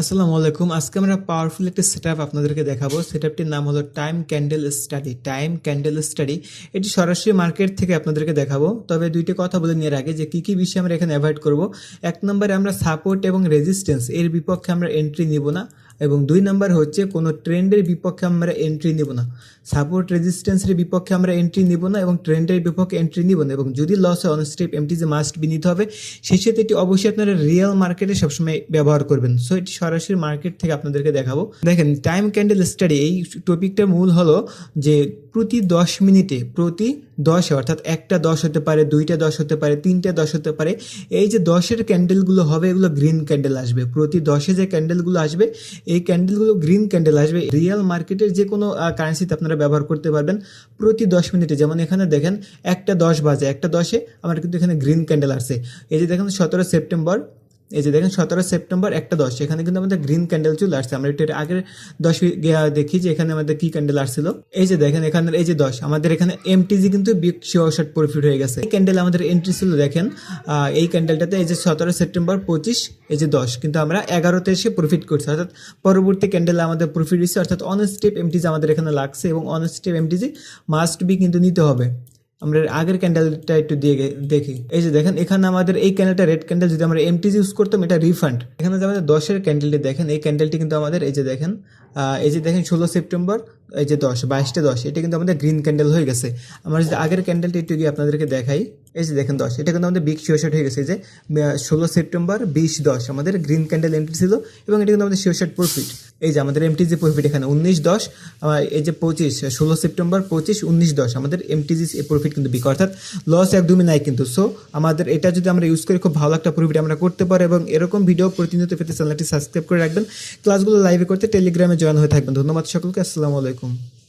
আসসালামু আলাইকুম। আজকে আমরা পাওয়ারফুল একটা সেট আপনাদেরকে দেখাবো। সেট নাম হলো time candle study time candle study এটি সরাসরি মার্কেট থেকে আপনাদেরকে দেখাবো। তবে দুইটি কথা বলে নিয়ে আগে যে কী কী বিষয় আমরা এখানে অ্যাভয়েড করব। এক নম্বরে আমরা সাপোর্ট এবং রেজিস্ট্যান্স এর বিপক্ষে আমরা এন্ট্রি নিব না। এবং দুই নাম্বার হচ্ছে কোনো ট্রেন্ডের বিপক্ষে আমরা এন্ট্রি নিব না। সাপোর্ট রেজিস্ট্যান্সের বিপক্ষে আমরা এন্ট্রি নিব না এবং ট্রেন্ডের বিপক্ষে এন্ট্রি নিব না এবং যদি লস হয় অন স্টেপ এমটি যে মাস্ট বি নিতে হবে। সেই সাথে এটি অবশ্যই আপনারা রিয়েল মার্কেটে সবসময় ব্যবহার করবেন। সো এটি সরাসরি মার্কেট থেকে আপনাদেরকে দেখাবো। দেখেন টাইম ক্যান্ডেল স্টাডি এই টপিকটার মূল হলো যে প্রতি দশ মিনিটে, প্রতি দশে, অর্থাৎ একটা দশ হতে পারে, দুইটা দশ হতে পারে, তিনটা দশ হতে পারে, এই যে দশের ক্যান্ডেলগুলো হবে, এগুলো গ্রিন ক্যান্ডেল আসবে। প্রতি দশে যে ক্যান্ডেলগুলো আসবে, এই ক্যান্ডেলগুলো গ্রিন ক্যান্ডেল আসবে। রিয়েল মার্কেটের যে কোনো কারেন্সিতে আপনারা ব্যবহার করতে পারবেন প্রতি দশ মিনিটে। যেমন এখানে দেখেন, একটা দশ বাজে, একটা দশে আমার কিন্তু এখানে গ্রিন ক্যান্ডেল আসছে। এই যে দেখেন, সতেরো সেপ্টেম্বর এই যে দেখেন সতেরো সেপ্টেম্বর একটা দশ, এখানে কিন্তু আমাদের গ্রিন ক্যান্ডেল চলে আসছে। আমরা একটু আগের দশ দেখি যে এখানে আমাদের কি ক্যান্ডেল আসছিল। এই যে দেখেন এখানে এই যে দশ, আমাদের এখানে এমটিজি কিন্তু বিগ প্রফিট হয়ে গেছে। এই ক্যান্ডেল আমাদের এন্ট্রি ছিল, দেখেন এই ক্যান্ডেলটাতে এই যে সতেরো সেপ্টেম্বর পঁচিশ, এই যে দশ, কিন্তু আমরা এগারোতে এসে প্রফিট করছি। অর্থাৎ পরবর্তী ক্যান্ডেল আমাদের প্রফিট হচ্ছে অর্থাৎ অন স্টেপ এমটিজি আমাদের এখানে লাগছে এবং on step MTG must be কিন্তু নিতে হবে। আমরা আগের ক্যান্ডেলটা একটু দিয়ে দেখি। এই যে দেখেন, এখানে আমাদের এই ক্যান্ডেলটা রেড ক্যান্ডেল যদি আমরা এমটিজি ইউজ করতাম, এটা রিফান্ড এখানে যে আমাদের দশের ক্যান্ডেলটি দেখেন, এই ক্যান্ডেলটি কিন্তু আমাদের, এই যে দেখেন এই যে দেখেন, ষোলো সেপ্টেম্বর, এই যে দশ, বাইশটা দশ, এটা কিন্তু আমাদের গ্রিন ক্যান্ডেল হয়ে গেছে। আমরা যদি আগের ক্যান্ডেলটি একটু গিয়ে আপনাদেরকে দেখাই, এই যে দেখেন দশ, এটা কিন্তু আমাদের বিগ শিওরশট হয়ে গেছে যে ষোলো সেপ্টেম্বর, বিশ দশ, আমাদের গ্রিন ক্যান্ডেল এন্ট্রি ছিল, এবং এটা কিন্তু আমাদের শিওরশট প্রফিট এই যে আমাদের এমটিজি প্রফিট এখানে উনিশ দশ এই যে পঁচিশ, ষোলো সেপ্টেম্বর পঁচিশ, উনিশ দশ, আমাদের এমটিজি প্রফিট কিন্তু বিক অর্থাৎ লস একদমই নাই কিন্তু। সো আমাদের এটা যদি আমরা ইউজ করি, খুব ভালো একটা প্রফিট আমরা করতে পারি এবং এরকম ভিডিও প্রতিনিয়ত পেতে চ্যানেলটি সাবস্ক্রাইব করে রাখবেন। ক্লাসগুলো লাইভে করতে টেলিগ্রামে জয়েন হয়ে থাকবেন। ধন্যবাদ সকলকে, আসসালামু আলাইকুম।